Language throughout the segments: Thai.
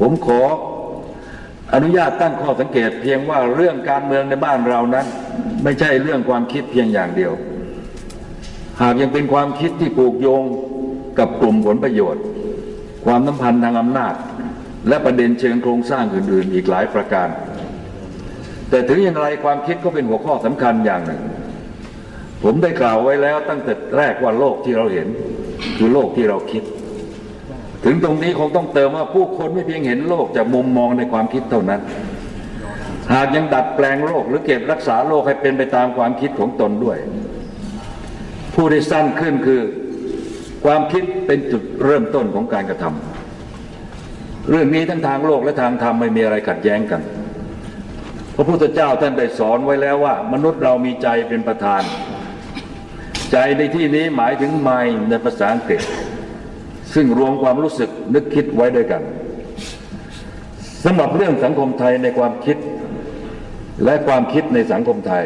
ผมขออนุญาตตั้งข้อสังเกตเพียงว่าเรื่องการเมืองในบ้านเรานั้น ไม่ใช่เรื่องความคิดเพียงอย่างเดียว หากยังเป็นความคิดที่ผูกโยงกับกลุ่มผลประโยชน์ ความสัมพันธ์ทางอำนาจ และประเด็นเชิงโครงสร้างอื่น ๆ อีกหลายประการ แต่ถึงอย่างไรความคิดก็เป็นหัวข้อสำคัญอย่างหนึ่ง ผมได้กล่าวไว้แล้วตั้งแต่แรกว่าโลกที่เราเห็น คือโลกที่เราคิด ถึงตรงนี้คงต้องเติมว่าผู้คนไม่เพียงเห็นโลกจากมุมมองในความคิดเท่านั้น หากยังดัดแปลงโลกหรือเก็บรักษาโลกให้เป็นไปตามความคิดของตนด้วย ผู้ได้สั้นขึ้นคือความคิดเป็นจุดเริ่มต้นของการกระทำเรื่องนี้ทั้งทางโลกและทางธรรมไม่มีอะไรขัดแย้งกัน พระพุทธเจ้าท่านได้สอนไว้แล้วว่า มนุษย์เรามีใจเป็นประธาน ใจในที่นี้หมายถึง mind ในภาษาอังกฤษ ซึ่งรวมความรู้สึกนึกคิดไว้ด้วยกันสำหรับเรื่องสังคมไทยในความคิด และความคิดในสังคมไทย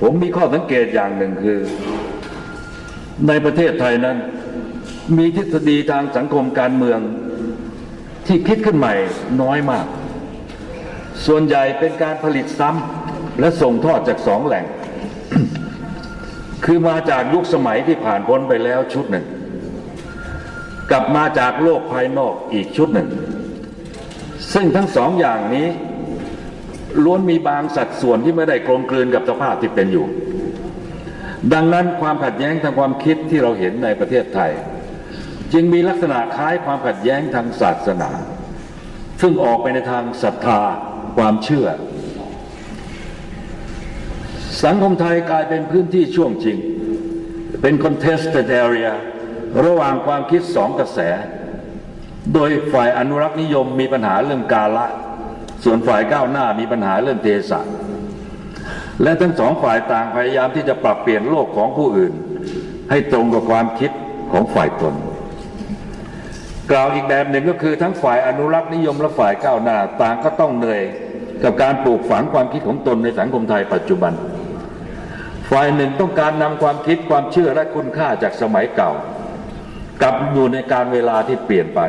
ผมมีข้อสังเกตอย่างหนึ่งคือ ในประเทศไทยนั้น มีทฤษฎีทางสังคมการเมือง ที่คิดขึ้นใหม่น้อยมาก ส่วนใหญ่เป็นการผลิตซ้ำและส่งทอดจากสองแหล่ง คือมาจากยุคสมัยที่ผ่านพ้นไปแล้วชุดหนึ่ง กลับมาจากโลกภายนอกอีกชุดหนึ่ง ซึ่งทั้งสองอย่างนี้ล้วนมีบางสัดส่วนที่ไม่ได้กลมกลืนกับสภาพที่เป็นอยู่ ดังนั้นความขัดแย้งทางความคิดที่เราเห็นในประเทศไทย จึงมีลักษณะคล้ายความขัดแย้งทางศาสนา ซึ่งออกไปในทางศรัทธาความเชื่อ สังคมไทยกลายเป็นพื้นที่ช่วงชิง เป็น contested area ระหว่างความคิดสองกระแส โดยฝ่ายอนุรักษ์นิยมมีปัญหาเรื่องกาละ ส่วนฝ่ายก้าวหน้ามีปัญหาเรื่องเทศะและทั้งสองฝ่ายต่างพยายามที่จะปรับเปลี่ยนโลกของผู้อื่น ให้ตรงกับความคิดของฝ่ายตน กล่าวอีกแบบหนึ่งก็คือทั้งฝ่ายอนุรักษ์นิยมและฝ่ายก้าวหน้าต่างก็ต้องเหนื่อยกับการปลูกฝังความคิดของตนในสังคมไทยปัจจุบัน ฝ่ายหนึ่งต้องการนำความคิดความเชื่อและคุณค่าจากสมัยเก่า กลับอยู่ในการเวลาที่เปลี่ยนไป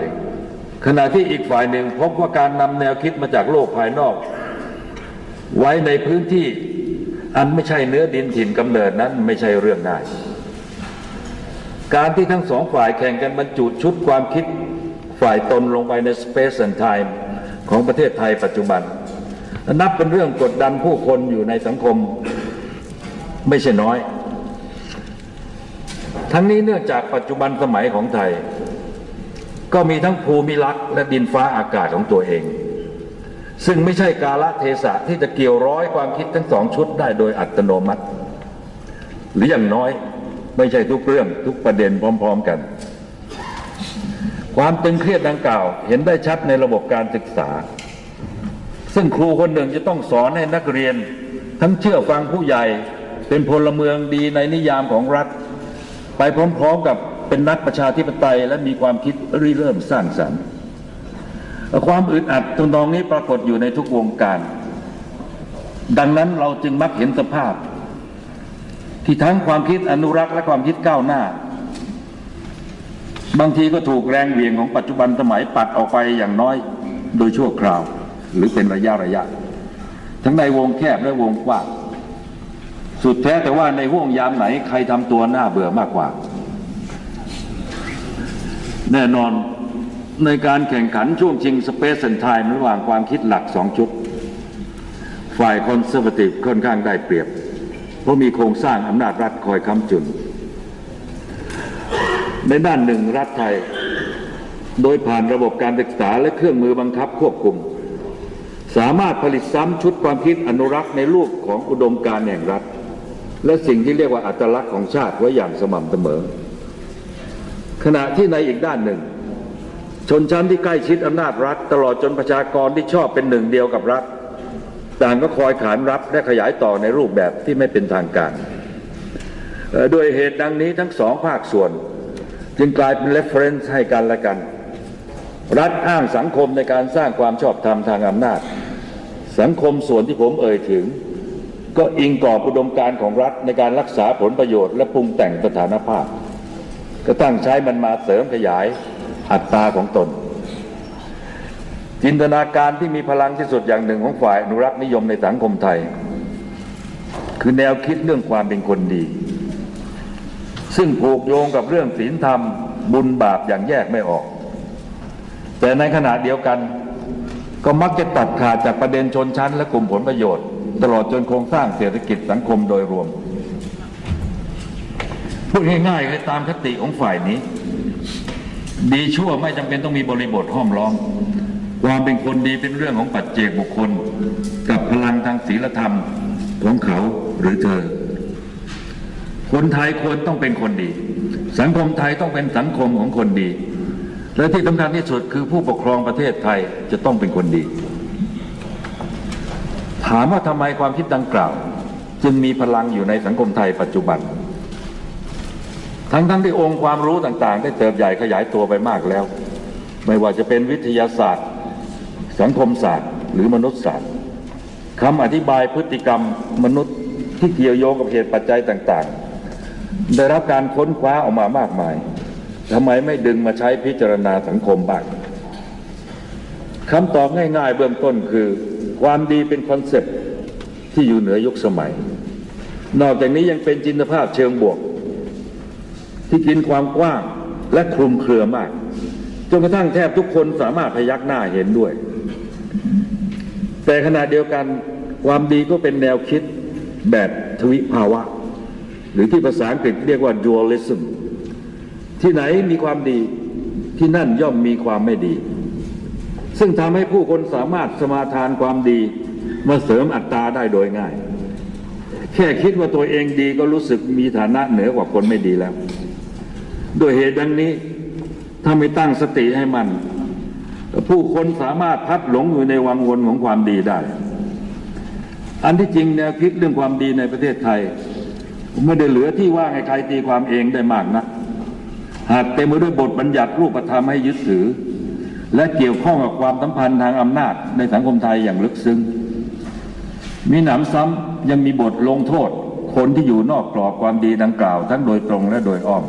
ขณะที่อีกฝ่ายหนึ่งพบว่าการนำแนวคิดมาจากโลกภายนอก ไว้ในพื้นที่อันไม่ใช่เนื้อดินถิ่นกำเนิดนั้นไม่ใช่เรื่องง่าย การที่ทั้งสองฝ่ายแข่งกันบรรจุชุดความคิดฝ่ายตนลงไปใน Space and Time ของประเทศไทยปัจจุบัน นับเป็นเรื่องกดดันผู้คนอยู่ในสังคมไม่ใช่น้อย ทั้งนี้เนื่องจากปัจจุบันสมัยของไทย ก็มีทั้งภูมิลักษณ์และดินฟ้าอากาศของตัวเอง ซึ่งไม่ใช่กาลเทศะที่จะเกี่ยวร้อยความคิดทั้งสองชุดได้โดยอัตโนมัติ หรืออย่างน้อยไม่ใช่ทุกเรื่องทุกประเด็นพร้อม ๆกัน ความตึงเครียดดังกล่าว เห็นได้ชัดในระบบการศึกษา ซึ่งครูคนหนึ่งจะต้องสอนให้นักเรียน ทั้งเชื่อฟังผู้ใหญ่เป็นพลเมืองดีในนิยามของรัฐ ไปพร้อมๆกับเป็นนักประชาธิปไตยและมีความคิดริเริ่มสร้างสรรค์ความอึดอัดตรงนองนี้ปรากฏอยู่ในทุกวงการ ดังนั้นเราจึงมักเห็นสภาพ ที่ทั้งความคิดอนุรักษ์และความคิดก้าวหน้า บางทีก็ถูกแรงเหวี่ยงของปัจจุบันสมัยปัดออกไปอย่างน้อยโดยชั่วคราว หรือเป็นระยะระยะ ทั้งในวงแคบและวงกว้าง สุดแท้แต่ว่าในห่วงยามไหนใครทำตัวหน้าเบื่อมากกว่า แน่นอนในการแข่งขันช่วงชิงสเปซ and Time ระหว่างความคิดหลักสองชุด ฝ่ายคอนเซอร์วทีฟค่อนข้างได้เปรียบ เพราะมีโครงสร้างอำนาจรัฐคอยค้ำจุน ในด้านหนึ่งรัฐไทย โดยผ่านระบบการศึกษาและเครื่องมือบังคับควบคุม สามารถผลิตซ้ำชุดความคิดอนุรักษ์ในรูปของอุดมการแห่งรัฐ และสิ่งที่เรียกว่าอัตลักษณ์ของชาติไว้อย่างสม่ำเสมอ ขณะที่ในอีกด้านหนึ่ง ชนชั้นที่ใกล้ชิดอำนาจรัฐ ตลอดจนประชากรที่ชอบเป็นหนึ่งเดียวกับรัฐต่างก็คอยขานรับและขยายต่อในรูปแบบที่ไม่เป็นทางการเอ่อด้วยเหตุดังนี้ทั้งสองภาคส่วน จึงกลายเป็น reference ให้กันและกัน รัฐอ้างสังคมในการสร้างความชอบธรรมทางอำนาจ สังคมส่วนที่ผมเอ่ยถึง ก็อิงกรอบอุดมการณ์ของรัฐในการรักษาผลประโยชน์และปรุงแต่งสถานภาพ ก็ตั้งใช้มันมาเสริมขยายอัตราของตน จินตนาการที่มีพลังที่สุดอย่างหนึ่งของฝ่ายอนุรักษ์นิยมในสังคมไทย คือแนวคิดเรื่องความเป็นคนดี ซึ่งผูกโยงกับเรื่องศีลธรรมบุญบาปอย่างแยกไม่ออก แต่ในขณะเดียวกันก็มักจะตัดขาดจากประเด็นชนชั้นและกลุ่มผลประโยชน์ ตลอดจนโครงสร้างเศรษฐกิจสังคมโดยรวม พูดง่ายๆเลยตามคติของฝ่ายนี้ ดีชั่วไม่จำเป็นต้องมีบริบทห้อมล้อม ความเป็นคนดีเป็นเรื่องของปัจเจกบุคคล กับพลังทางศีลธรรมของเขาหรือเธอ คนไทยควรต้องเป็นคนดี สังคมไทยต้องเป็นสังคมของคนดี และที่สำคัญที่สุดคือผู้ปกครองประเทศไทยจะต้องเป็นคนดี ถามว่าทำไมความคิดดังกล่าว จึงมีพลังอยู่ในสังคมไทยปัจจุบัน ทั้งทั้งที่องค์ความรู้ต่างๆ ได้เติบใหญ่ขยายตัวไปมากแล้ว ไม่ว่าจะเป็นวิทยาศาสตร์ สังคมศาสตร์ หรือมนุษยศาสตร์คำอธิบายพฤติกรรมมนุษย์ที่เกี่ยวโยงกับเหตุปัจจัยต่างๆ ได้รับการค้นคว้าออกมามากมายทำไมไม่ดึงมาใช้พิจารณาสังคมบ้างคำตอบง่าย ๆ เบื้องต้นคือ ความดีเป็นคอนเซปต์ที่อยู่เหนือยุคสมัย นอกจากนี้ยังเป็นจินตภาพเชิงบวก ที่กินความกว้างและคลุมเครือมาก จนกระทั่งแทบทุกคนสามารถพยักหน้าเห็นด้วย แต่ขณะเดียวกันความดีก็เป็นแนวคิดแบบทวิภาวะ หรือที่ภาษาอังกฤษเรียกว่า dualism ที่ไหนมีความดีที่นั่นย่อมมีความไม่ดี ซึ่งทำให้ผู้คนสามารถสมาทานความดี มาเสริมอัตตราได้โดยง่าย แค่คิดว่าตัวเองดีก็รู้สึกมีฐานะเหนือกว่าคนไม่ดีแล้วด้วยเหตุดังนี้ถ้าไม่ตั้งสติให้มัน ผู้คนสามารถพัดหลงอยู่ในวังวนของความดีได้ อันที่จริงแนวคิดเรื่องความดีในประเทศไทยไม่ได้เหลือที่ว่างให้ใครตีความเองได้มากนะหากเต็มไปด้วยบทบัญญัติรูปธรรมให้ยึดถือ และเกี่ยวข้องกับความสัมพันธ์ทางอำนาจในสังคมไทยอย่างลึกซึ้ง มีหนำซ้ำยังมีบทลงโทษ คนที่อยู่นอกกรอบความดีดังกล่าว ทั้งโดยตรงและโดยอ้อม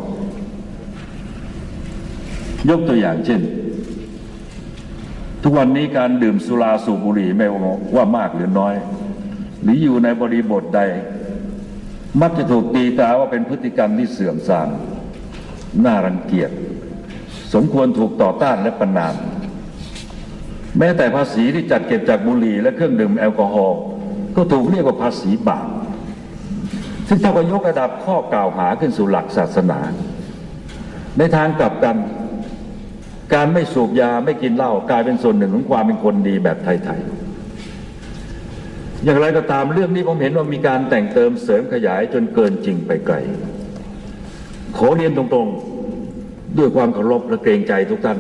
ยกตัวอย่างเช่น ทุกวันนี้การดื่มสุราสูบบุหรี่ไม่ว่ามากหรือน้อย หรืออยู่ในบริบทใด มักจะถูกตีตาว่าเป็นพฤติกรรมที่เสื่อมทรามน่ารังเกียจ สมควรถูกต่อต้านและประนาม แม้แต่ภาษีที่จัดเก็บจากบุหรี่และเครื่องดื่มแอลกอฮอล์ก็ถูกเรียกว่าภาษีบาปซึ่งถ้าก็ยกระดับข้อกล่าวหาขึ้นสู่หลักศาสนา ในทางกลับกัน การไม่สูบยาไม่กินเหล้ากลายเป็นส่วนหนึ่งของความเป็นคนดีแบบไทยๆ อย่างไรก็ตามเรื่องนี้ผมเห็นว่ามีการแต่งเติมเสริมขยายจนเกินจริงไปไกล ขอเรียนตรงๆ ด้วยความเคารพและเกรงใจทุกท่าน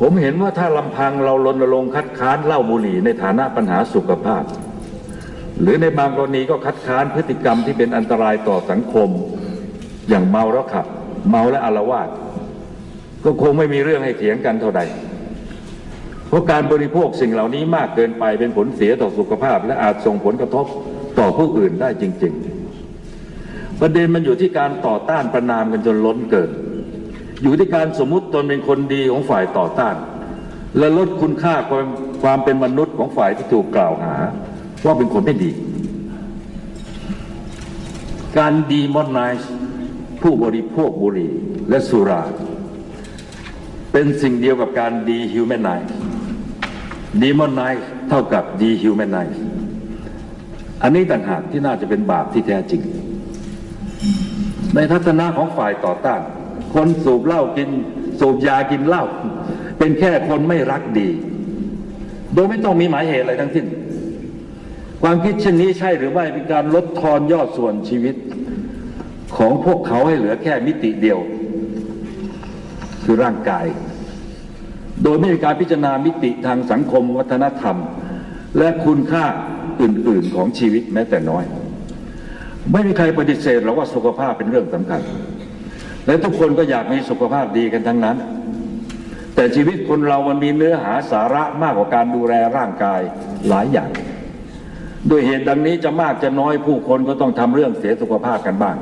ผมเห็นว่าถ้าลำพังเรารณรงค์คัดค้านเหล้าบุหรี่ในฐานะปัญหาสุขภาพ หรือในบางกรณีก็คัดค้านพฤติกรรมที่เป็นอันตรายต่อสังคม อย่างเมาแล้วขับ เมาและอารวาสก็คงไม่มีเรื่องให้เถียงกันเท่าใด เพราะการบริโภคสิ่งเหล่านี้มากเกินไปเป็นผลเสียต่อสุขภาพ และอาจส่งผลกระทบต่อผู้อื่นได้จริง ๆ ประเด็นมันอยู่ที่การต่อต้านประนามกันจนล้นเกิน อยู่ที่การสมมุติตนเป็นคนดีของฝ่ายต่อต้าน และลดคุณค่าความความเป็นมนุษย์ของฝ่ายที่ถูกกล่าวหา ว่าเป็นคนไม่ดี การดีมอนไนซ์ผู้บริโภคบุหรี่และสุรา เป็นสิ่งเดียวกับการดีฮิวแมนไนซ์ดีมอนไนซ์เท่ากับดีฮิวแมนไนซ์อันนี้ต่างหากที่น่าจะเป็นบาปที่แท้จริง ในทัศนะของฝ่ายต่อต้าน คนสูบเหล้ากิน สูบยากินเหล้าเป็นแค่คนไม่รักดี โดยไม่ต้องมีหมายเหตุอะไรทั้งสิ้น ความคิดเช่นนี้ใช่หรือไม่เป็นการลดทอนยอดส่วนชีวิต ของพวกเขาให้เหลือแค่มิติเดียว คือร่างกาย โดยไม่มีการพิจารณามิติทางสังคมวัฒนธรรม และคุณค่าอื่นๆของชีวิตแม้แต่น้อย ไม่มีใครปฏิเสธหรอกว่าสุขภาพเป็นเรื่องสำคัญ และทุกคนก็อยากมีสุขภาพดีกันทั้งนั้น แต่ชีวิตคนเรามันมีเนื้อหาสาระมากกว่าการดูแลร่างกายหลายอย่าง ด้วยเหตุดังนี้จะมากจะน้อยผู้คนก็ต้องทำเรื่องเสียสุขภาพกันบ้าง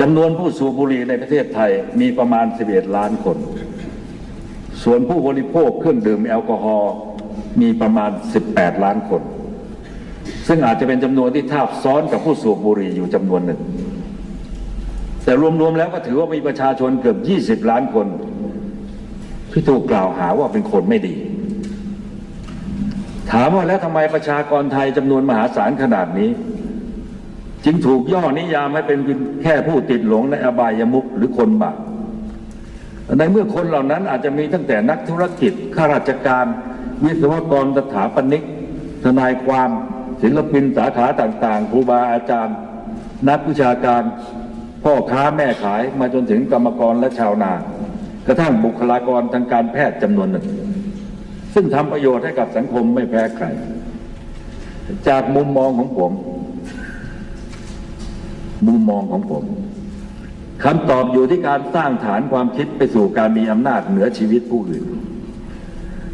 จำนวนผู้สูบบุหรี่ในประเทศไทยมีประมาณ 11 ล้านคน ส่วนผู้บริโภคเครื่องดื่มแอลกอฮอล์มีประมาณ 18 ล้านคน ซึ่งอาจจะเป็นจำนวนที่ทาบซ้อนกับผู้สูบบุหรี่อยู่จำนวนหนึ่ง แต่รวมๆแล้วก็ถือว่ามีประชาชนเกือบ 20 ล้านคนที่ถูกกล่าวหาว่าเป็นคนไม่ดี ถามว่าแล้วทำไมประชากรไทยจำนวนมหาศาลขนาดนี้ จึงถูกย่อนิยามให้เป็นแค่ผู้ติดหลงในอบายมุขหรือคนบาปในเมื่อคนเหล่านั้นอาจจะมีตั้งแต่นักธุรกิจข้าราชการ วิศวกรสถาปนิก ทนายความ ศิลปินสาขาต่างๆครูบาอาจารย์ นักวิชาการ พ่อค้าแม่ขายมาจนถึงกรรมกรและชาวนา กระทั่งบุคลากรทางการแพทย์จำนวนหนึ่ง ซึ่งทำประโยชน์ให้กับสังคมไม่แพ้ใคร จากมุมมองของผม มุมมองของผมคำตอบอยู่ที่การสร้างฐานความคิดไปสู่การมีอำนาจเหนือชีวิตผู้อื่น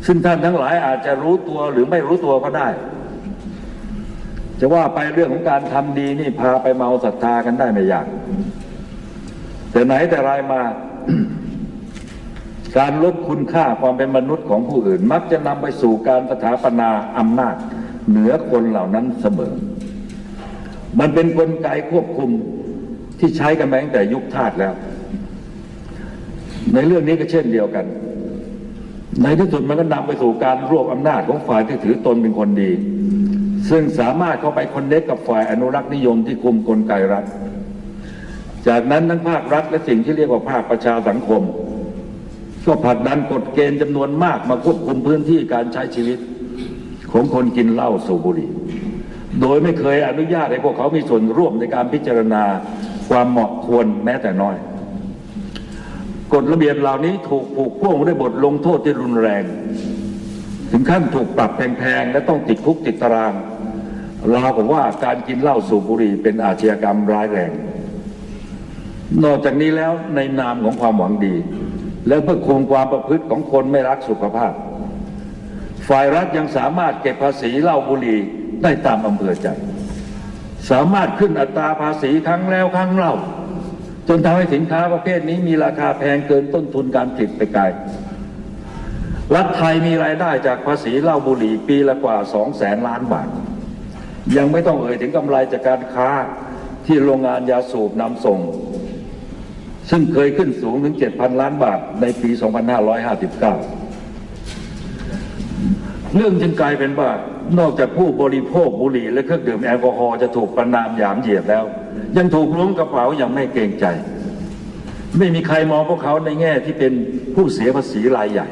ซึ่งท่านทั้งหลายอาจจะรู้ตัวหรือไม่รู้ตัวก็ได้ จะว่าไปเรื่องของการทำดีนี่พาไปเมาศรัทธากันได้ไม่ยาก แต่ไหนแต่ไรมา การลดคุณค่าความเป็นมนุษย์ของผู้อื่น มักจะนำไปสู่การสถาปนาอำนาจ เหนือคนเหล่านั้นเสมอ มันเป็นนกลไกควบคุมที่ใช้กันมาตั้งแต่ยุคทาสแล้ว ในเรื่องนี้ก็เช่นเดียวกัน ในที่สุดมันก็นำไปสู่การรวบอำนาจของฝ่ายที่ถือตนเป็นคนดี ซึ่งสามารถเข้าไปคอนเนคกับฝ่ายอนุรักษ์นิยมที่คุมกลไกรัฐ จากนั้นทั้งภาครัฐและสิ่งที่เรียกว่าภาคประชาสังคม ก็ผลักดันกฎเกณฑ์จำนวนมากมาควบคุมพื้นที่การใช้ชีวิต ของคนกินเหล้าสูบบุหรี่โดยไม่เคยอนุญาตให้พวกเขามีส่วนร่วมในการพิจารณาความเหมาะควรแม้แต่น้อย กฎระเบียบเหล่านี้ถูกผูกพ่วงด้วยบทลงโทษที่รุนแรง ถึงขั้นถูกปรับแพงๆและต้องติดคุกติดตารางราวกับว่าการกินเหล้าสูบบุหรี่เป็นอาชญากรรมร้ายแรง นอกจากนี้แล้วในนามของความหวังดี และเพื่อคุมความประพฤติของคนไม่รักสุขภาพ ฝ่ายรัฐยังสามารถเก็บภาษีเหล้าบุหรี่ได้ตามอำเภอใจสามารถขึ้นอัตราภาษีครั้งแล้วครั้งเล่า จนทำให้สินค้าประเภทนี้มีราคาแพงเกินต้นทุนการผลิตไปไกล รัฐไทยมีรายได้จากภาษีเหล้าบุหรี่ปีละกว่าสองแสนล้านบาท ยังไม่ต้องเอ่ยถึงกำไรจากการค้าที่โรงงานยาสูบนำส่ง ซึ่งเคยขึ้นสูงถึง 7,000 ล้านบาทในปี 2559 เรื่องจึงกลายเป็นว่านอกจากผู้บริโภคบุหรี่และเครื่องดื่มแอลกอฮอล์จะถูกประนามหยามเหยียดแล้ว ยังถูกล้วงกระเป๋าอย่างไม่เกรงใจ ไม่มีใครมองพวกเขาในแง่ที่เป็นผู้เสียภาษีรายใหญ่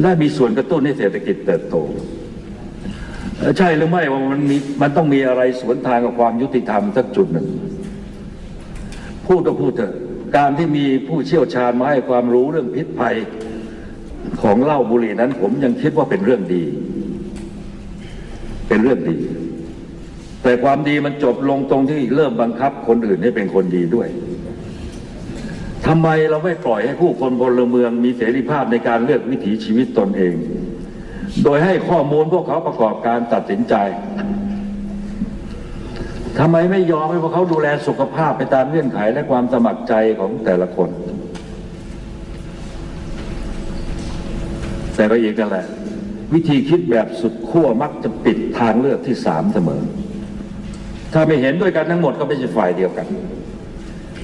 และมีส่วนกระตุ้นให้เศรษฐกิจเติบโต ใช่หรือไม่ว่ามันมีมันต้องมีอะไรสวนทางกับความยุติธรรมสักจุดหนึ่ง พูดก็พูดเถอะการที่มีผู้เชี่ยวชาญมาให้ความรู้เรื่องพิษภัยของเหล้าบุหรี่นั้น ผมยังคิดว่าเป็นเรื่องดี เป็นเรื่องดี แต่ความดีมันจบลงตรงที่เริ่มบังคับคนอื่นให้เป็นคนดีด้วย ทำไมเราไม่ปล่อยให้ผู้คนพลเมืองมีเสรีภาพในการเลือกวิถีชีวิตตนเอง โดยให้ข้อมูลพวกเขาประกอบการตัดสินใจทำไมไม่ยอมให้พวกเขาดูแลสุขภาพไปตามเงื่อนไขและความสมัครใจของแต่ละคน แต่ก็อีกนั่นแหละ วิธีคิดแบบสุดขั้วมักจะปิดทางเลือกที่สามเสมอ ถ้าไม่เห็นด้วยกันทั้งหมดก็ไม่ใช่ฝ่ายเดียวกัน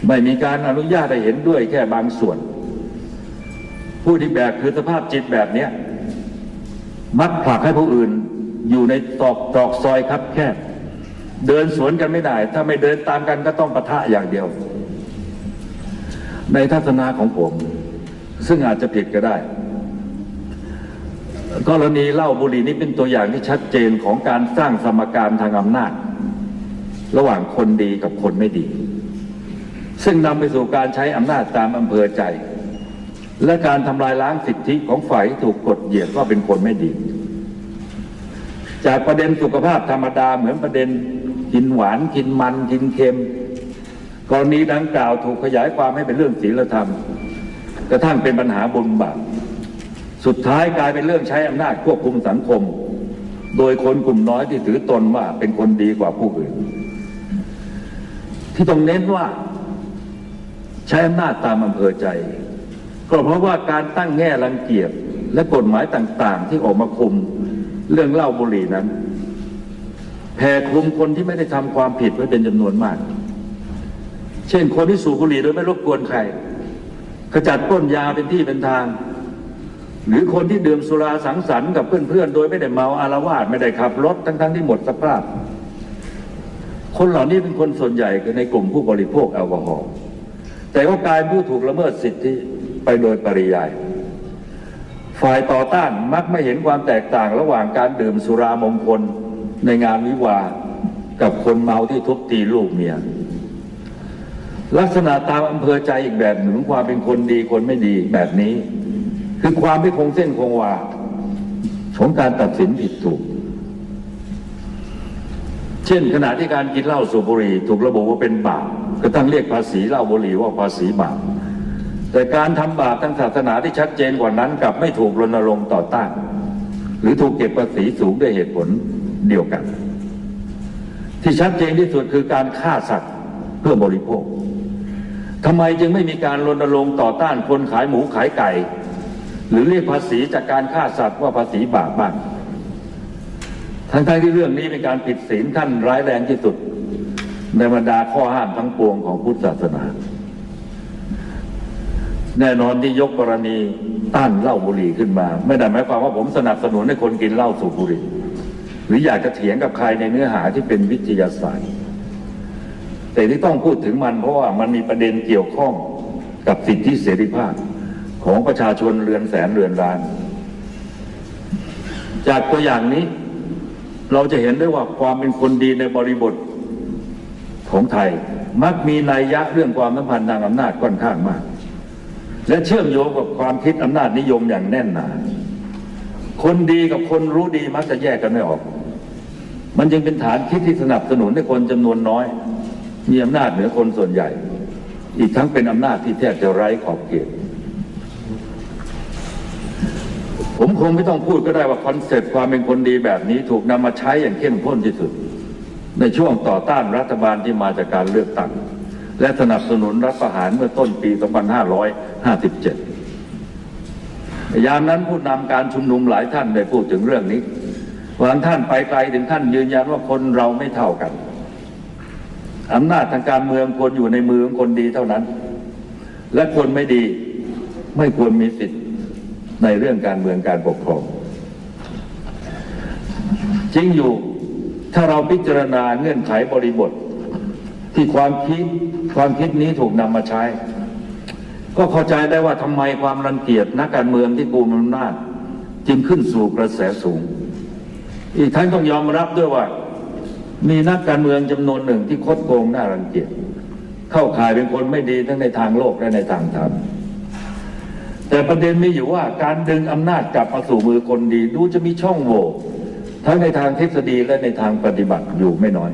ไม่มีการอนุญาตให้เห็นด้วยแค่บางส่วน ผู้ที่แบกคือสภาพจิตแบบเนี้ยมักผลักให้ผู้อื่นอยู่ในตอกตอกซอยครับแคบเดินสวนกันไม่ได้ ถ้าไม่เดินตามกันก็ต้องปะทะอย่างเดียว ในทัศนะของผม ซึ่งอาจจะผิดก็ได้กรณีเล้าบุหรี่นี้เป็นตัวอย่างที่ชัดเจนของการสร้างสมการทางอำนาจ ระหว่างคนดีกับคนไม่ดี ซึ่งนำไปสู่การใช้อำนาจตามอำเภอใจ และการทำลายล้างสิทธิของฝ่ายที่ถูกกดเหยียดว่าเป็นคนไม่ดี จากประเด็นสุขภาพธรรมดาเหมือนประเด็นกินหวานกินมันกินเค็มกรณีดังกล่าวถูกขยายความให้เป็นเรื่องศีลธรรม กระทั่งเป็นปัญหาบุญบาปสุดท้ายกลายเป็นเรื่องใช้อำนาจควบคุมสังคม โดยคนกลุ่มน้อยที่ถือตนว่าเป็นคนดีกว่าผู้อื่น ที่ต้องเน้นว่า ใช้อำนาจตามอำเภอใจ ก็เพราะว่าการตั้งแง่รังเกียจและกฎหมายต่างๆ ที่ออกมาคุมเรื่องเหล้าบุหรี่นั้นแผ่คลุมคนที่ไม่ได้ทำความผิดไว้เป็นจำนวนมาก เช่นคนที่สูบบุหรี่โดยไม่รบกวนใครขจัดต้นยาเป็นที่เป็นทาง หรือคนที่ดื่มสุราสังสรรค์กับเพื่อนๆ โดยไม่ได้เมาอารวาสไม่ได้ขับรถทั้งๆที่หมดสภาพ คนเหล่านี้เป็นคนส่วนใหญ่คือในกลุ่มผู้บริโภคแอลกอฮอล์ แต่ก็กลายเป็นผู้ถูกละเมิดสิทธิไปโดยปริยาย ฝ่ายต่อต้านมักไม่เห็นความแตกต่างระหว่างการดื่มสุรามงคลในงานวิวากับคนเมาที่ทุบตีลูกเมีย ลักษณะตามอำเภอใจอีกแบบหนึ่งความเป็นคนดีคนไม่ดีแบบนี้ คือความไม่คงเส้นคงวาของการตัดสินผิดถูก ช่นขณะที่การกินเหล้าสูบบุหรี่ถูกระบุว่าเป็นบาปก็ต้องเรียกภาษีเหล้าบุหรี่ว่าภาษีบาปแต่การทำบาปทางศาสนาที่ชัดเจนกว่านั้นกลับไม่ถูกรณรงค์ต่อต้าน หรือถูกเก็บภาษีสูงด้วยเหตุผลเดียวกัน ที่ชัดเจนที่สุดคือการฆ่าสัตว์เพื่อบริโภคทำไมจึงไม่มีการรณรงค์ต่อต้านคนขายหมูขายไก่ หรือเรียกภาษีจากการฆ่าสัตว์ว่าภาษีบาปบ้าง ทั้งๆทที่เรื่องนี้เป็นการผิดศีลขั้นร้ายแรงที่สุด ในบรรดาข้อห้ามทั้งปวงของพุทธศาสนา แน่นอนที่ยกกรณีต้านเหล้าบุหรี่ขึ้นมา ไม่ได้หมายความว่าผมสนับสนุนให้คนกินเหล้าสูบบุหรี่ หรืออยากจะเถียงกับใครในเนื้อหาที่เป็นวิทยาศาสตร์ แต่ที่ต้องพูดถึงมันเพราะว่ามันมีประเด็นเกี่ยวข้องกับสิทธิเสรีภาพของประชาชนเรือนแสนเรือนล้าน จากตัวอย่างนี้ เราจะเห็นได้ว่าความเป็นคนดีในบริบทของไทย มักมีนัยยะเรื่องความสัมพันธ์ทางอำนาจค่อนข้างมาก และเชื่อมโยงกับความคิดอำนาจนิยมอย่างแน่นหนาคนดีกับคนรู้ดีมักจะแยกกันไม่ออก มันจึงเป็นฐานคิดที่สนับสนุนให้คนจำนวนน้อย มีอำนาจเหนือคนส่วนใหญ่ อีกทั้งเป็นอำนาจที่แทบจะไร้ขอบเขต ผมคงไม่ต้องพูดก็ได้ว่าคอนเซ็ปต์ความเป็นคนดีแบบนี้ถูกนำมาใช้อย่างเข้มข้นที่สุด ในช่วงต่อต้านรัฐบาลที่มาจากการเลือกตั้ง และสนับสนุนรัฐประหารเมื่อต้นปี 2557 ยามนั้นผู้นำการชุมนุมหลายท่านได้พูดถึงเรื่องนี้บางท่านไปไกลถึงท่านยืนยันว่าคนเราไม่เท่ากันอำนาจทางการเมืองควรอยู่ในมือของคนดีเท่านั้น และคนไม่ดีไม่ควรมีสิทธิ์ ในเรื่องการเมืองการปกครอง จริงอยู่ถ้าเราพิจารณาเงื่อนไขบริบท ที่ความคิดความคิดนี้ถูกนำมาใช้ ก็เข้าใจได้ว่าทำไมความรังเกียจนักการเมืองที่กุมอำนาจ จึงขึ้นสู่กระแสสูง อีกทั้งต้องยอมรับด้วยว่า มีนักการเมืองจำนวนหนึ่งที่คดโกงน่ารังเกียจเข้าข่ายเป็นคนไม่ดีทั้งในทางโลกและในทางธรรม แต่ประเด็นมีอยู่ว่าการดึงอำนาจกลับมาสู่มือคนดี ดูจะมีช่องโหว่ทั้งในทางทฤษฎีและในทางปฏิบัติอยู่ไม่น้อย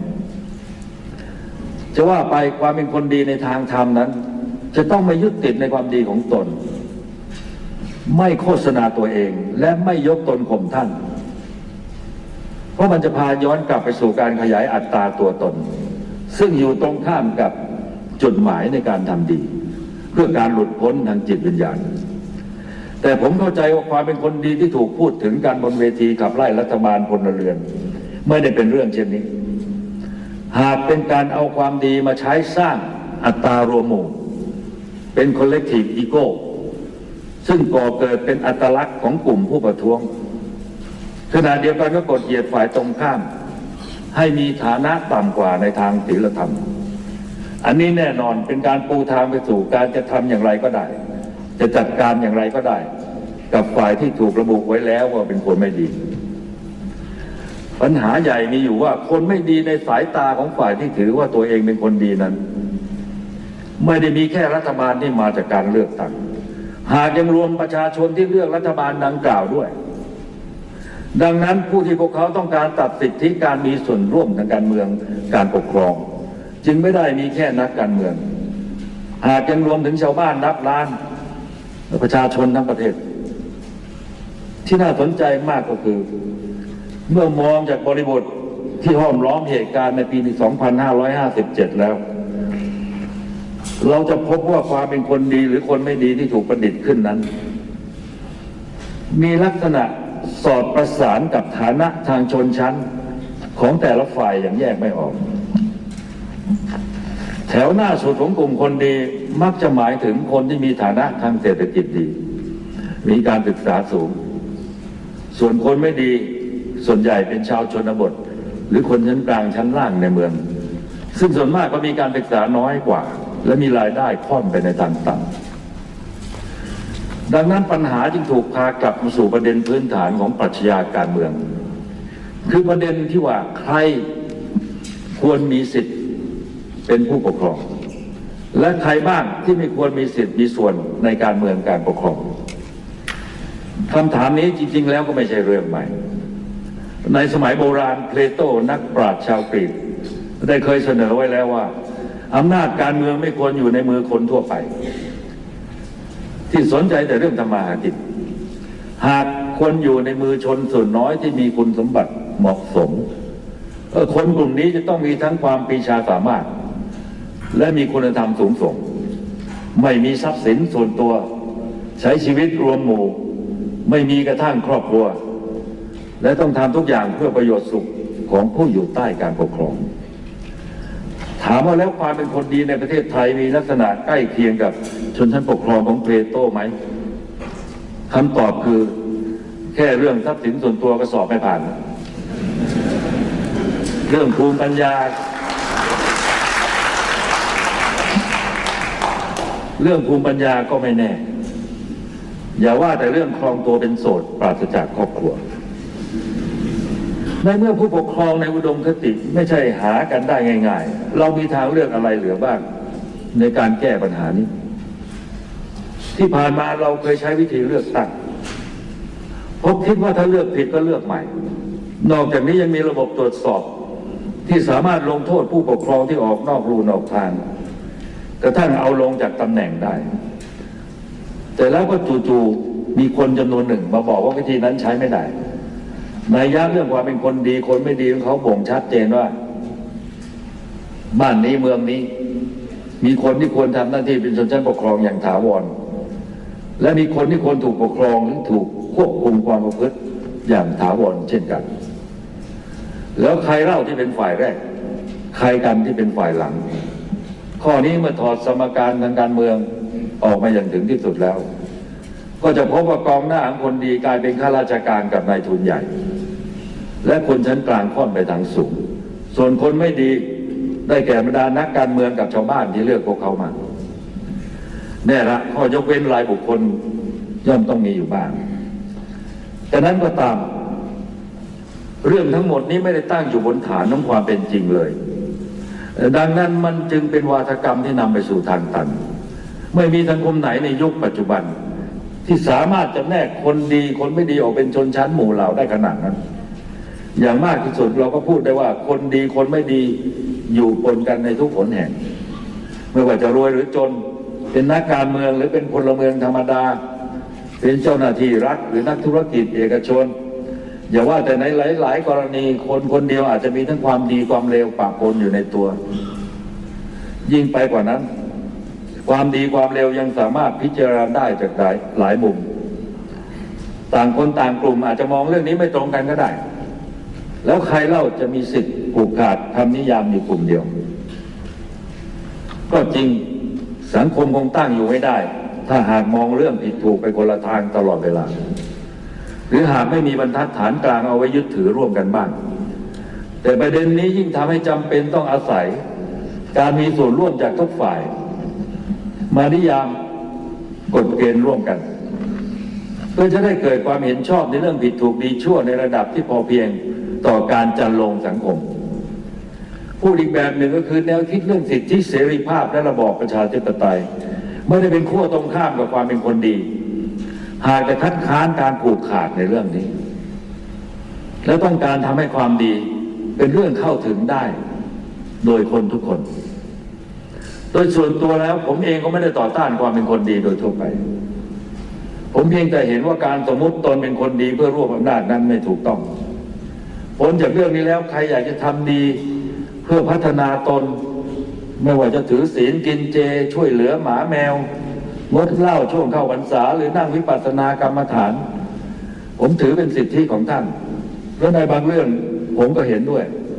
จะว่าไปความเป็นคนดีในทางธรรมนั้น จะต้องไม่ยึดติดในความดีของตน ไม่โฆษณาตัวเอง และไม่ยกตนข่มท่าน เพราะมันจะพาย้อนกลับไปสู่การขยายอัตราตัวตน ซึ่งอยู่ตรงข้ามกับจุดหมายในการทำดี เพื่อการหลุดพ้นทางจิตวิญญาณ แต่ผมเข้าใจว่าความเป็นคนดีที่ถูกพูดถึงการบนเวทีขับไล่รัฐบาลพลเรือน ไม่ได้เป็นเรื่องเช่นนี้ หากเป็นการเอาความดีมาใช้สร้างอัตรารวมหมู่ เป็น collective ego ซึ่งก่อเกิดเป็นอัตลักษณ์ของกลุ่มผู้ประท้วงขณะเดียวกันก็กดเหยียดฝ่ายตรงข้าม ให้มีฐานะต่ำกว่าในทางศีลธรรม อันนี้แน่นอนเป็นการปูทางไปสู่การจะทำอย่างไรก็ได้ จะจัดการอย่างไรก็ได้ กับฝ่ายที่ถูกระบุไว้แล้วว่าเป็นคนไม่ดี ปัญหาใหญ่มีอยู่ว่าคนไม่ดีในสายตาของฝ่ายที่ถือว่าตัวเองเป็นคนดีนั้น ไม่ได้มีแค่รัฐบาลที่มาจากการเลือกตั้งหากยังรวมประชาชนที่เลือกรัฐบาลดังกล่าวด้วย ดังนั้นผู้ที่พวกเขาต้องการตัดสิทธิการมีส่วนร่วมทางการเมืองการปกครอง จึงไม่ได้มีแค่นักการเมือง หากยังรวมถึงชาวบ้านนับล้านและประชาชนทั้งประเทศ ที่น่าสนใจมากก็คือ เมื่อมองจากบริบทที่ห้อมล้อมเหตุการณ์ในปี 2557 แล้ว เราจะพบว่าความเป็นคนดีหรือคนไม่ดีที่ถูกประดิษฐ์ขึ้นนั้น มีลักษณะสอดประสานกับฐานะทางชนชั้นของแต่ละฝ่ายอย่างแยกไม่ออก แถวหน้าสุดของกลุ่มคนดีมักจะหมายถึงคนที่มีฐานะทางเศรษฐกิจดี มีการศึกษาสูง ส่วนคนไม่ดีส่วนใหญ่เป็นชาวชนบท หรือคนชั้นกลางชั้นล่างในเมือง ซึ่งส่วนมากก็มีการศึกษาน้อยกว่า และมีรายได้ค่อนไปในทางต่ำดังนั้นปัญหาจึงถูกพากลับมาสู่ประเด็นพื้นฐานของปรัชญาการเมือง คือประเด็นที่ว่าใครควรมีสิทธิ์เป็นผู้ปกครอง และใครบ้างที่ไม่ควรมีสิทธิ์มีส่วนในการเมืองการปกครอง คำถามนี้จริง ๆ แล้วก็ไม่ใช่เรื่องใหม่ ในสมัยโบราณเพลโตนักปราชญ์ชาวกรีกได้เคยเสนอไว้แล้วว่าอำนาจการเมืองไม่ควรอยู่ในมือคนทั่วไป ที่สนใจแต่เรื่องธรรมาหากินหากควรอยู่ในมือชนส่วนน้อยที่มีคุณสมบัติเหมาะสมคนกลุ่มนี้จะต้องมีทั้งความปีชาสามารถ และมีคุณธรรมสูงส่ง ไม่มีทรัพย์สินส่วนตัว ใช้ชีวิตรวมหมู่ ไม่มีกระทั่งครอบครัว และต้องทำทุกอย่างเพื่อประโยชน์สุขของผู้อยู่ใต้การปกครอง ถามว่าแล้วความเป็นคนดีในประเทศไทยมีลักษณะใกล้เคียงกับชนชั้นปกครองของเพลโตไหมคำตอบคือแค่เรื่องทรัพย์สินส่วนตัวก็สอบไม่ผ่าน เรื่องภูมิปัญญา เรื่องภูมิปัญญาก็ไม่แน่ อย่าว่าแต่เรื่องครองตัวเป็นโสดปราศจากครอบครัว ในเมื่อผู้ปกครองในอุดมคติไม่ใช่หากันได้ง่าย ๆ เรามีทางเลือกอะไรเหลือบ้างในการแก้ปัญหานี้ ที่ผ่านมาเราเคยใช้วิธีเลือกตั้งพบคิดว่าถ้าเลือกผิดก็เลือกใหม่ นอกจากนี้ยังมีระบบตรวจสอบ ที่สามารถลงโทษผู้ปกครองที่ออกนอกรูนอกทางกระทั่งเอาลงจากตำแหน่งได้ แต่แล้วก็จู่ๆมีคนจำนวนหนึ่ง มาบอกว่าวิธีนั้นใช้ไม่ได้ในยะเรื่องความเป็นคนดีคนไม่ดีของเขาบ่งชัดเจนว่า บ้านนี้เมืองนี้ มีคนที่ควรทำหน้าที่เป็นชนชั้นปกครองอย่างถาวร และมีคนที่ควรถูกปกครองหรือถูกควบคุมความประพฤติอย่างถาวรเช่นกัน แล้วใครเล่าที่เป็นฝ่ายแรก ใครกันที่เป็นฝ่ายหลัง ข้อนี้เมื่อถอดสมการทางการเมือง ออกมาอย่างถึงที่สุดแล้ว ก็จะพบว่ากองหน้าของคนดีกลายเป็นข้าราชการกับนายทุนใหญ่ และคนชั้นกลางค่อนไปทางสูงส่วนคนไม่ดีได้แก่บรรดานักการเมืองกับชาวบ้านที่เลือกพวกเขามาแน่ละข้อยกเว้นรายบุคคลย่อมต้องมีอยู่บ้างแต่นั้นก็ตาม เรื่องทั้งหมดนี้ไม่ได้ตั้งอยู่บนฐานของความเป็นจริงเลย ดังนั้นมันจึงเป็นวาทกรรมที่นำไปสู่ทางตัน ไม่มีสังคมไหนในยุคปัจจุบัน ที่สามารถจำแนกคนดีคนไม่ดีออกเป็นชนชั้นหมู่เหล่าได้ขนาดนั้น อย่างมากที่สุดเราก็พูดได้ว่าคนดีคนไม่ดีอยู่ปนกันในทุกผลแห่ง ไม่ว่าจะรวยหรือจน เป็นนักการเมืองหรือเป็นพลเมืองธรรมดา เป็นเจ้าหน้าที่รัฐหรือนักธุรกิจเอกชน อย่าว่าแต่ในหลาย ๆ กรณีคนคนเดียวอาจจะมีทั้งความดีความเลวปะปนอยู่ในตัว ยิ่งไปกว่านั้น ความดีความเลวยังสามารถพิจารณาได้จากหลายหลายมุม ต่างคนต่างกลุ่มอาจจะมองเรื่องนี้ไม่ตรงกันก็ได้ แล้วใครเล่าจะมีสิทธิ์ผูกขาดคำนิยามอยู่กลุ่มเดียว ก็จริงสังคมคงตั้งอยู่ไม่ได้ ถ้าหากมองเรื่องผิดถูกไปคนละทางตลอดเวลา หรือหากไม่มีบรรทัดฐานกลางเอาไว้ยึดถือร่วมกันบ้างแต่ประเด็นนี้ยิ่งทำให้จำเป็นต้องอาศัย การมีส่วนร่วมจากทุกฝ่าย มานิยามกฎเกณฑ์ร่วมกัน เพื่อจะได้เกิดความเห็นชอบในเรื่องผิดถูกดีชั่วในระดับที่พอเพียงต่อการจันลงสังคมพูดอีกแบบหนึ่งก็คือแนวคิดเรื่องสิทธิเสรีภาพและระบอบประชาธิปไตยไม่ได้เป็นขั้วตรงข้ามกับความเป็นคนดี หากแต่คัดค้านการผูกขาดในเรื่องนี้ และต้องการทำให้ความดีเป็นเรื่องเข้าถึงได้ โดยคนทุกคน โดยส่วนตัวแล้วผมเองก็ไม่ได้ต่อต้านความเป็นคนดีโดยทั่วไป ผมเพียงแต่เห็นว่าการสมมติตนเป็นคนดีเพื่อรวบอำนาจนั้นไม่ถูกต้องผลจากเรื่องนี้แล้วใครอยากจะทำดีเพื่อพัฒนาตน ไม่ว่าจะถือศีลกินเจ ช่วยเหลือหมาแมวงดเหล้าช่วงเข้าพรรษา หรือนั่งวิปัสสนากรรมฐาน ผมถือเป็นสิทธิของท่าน แล้วในบางเรื่องผมก็เห็นด้วย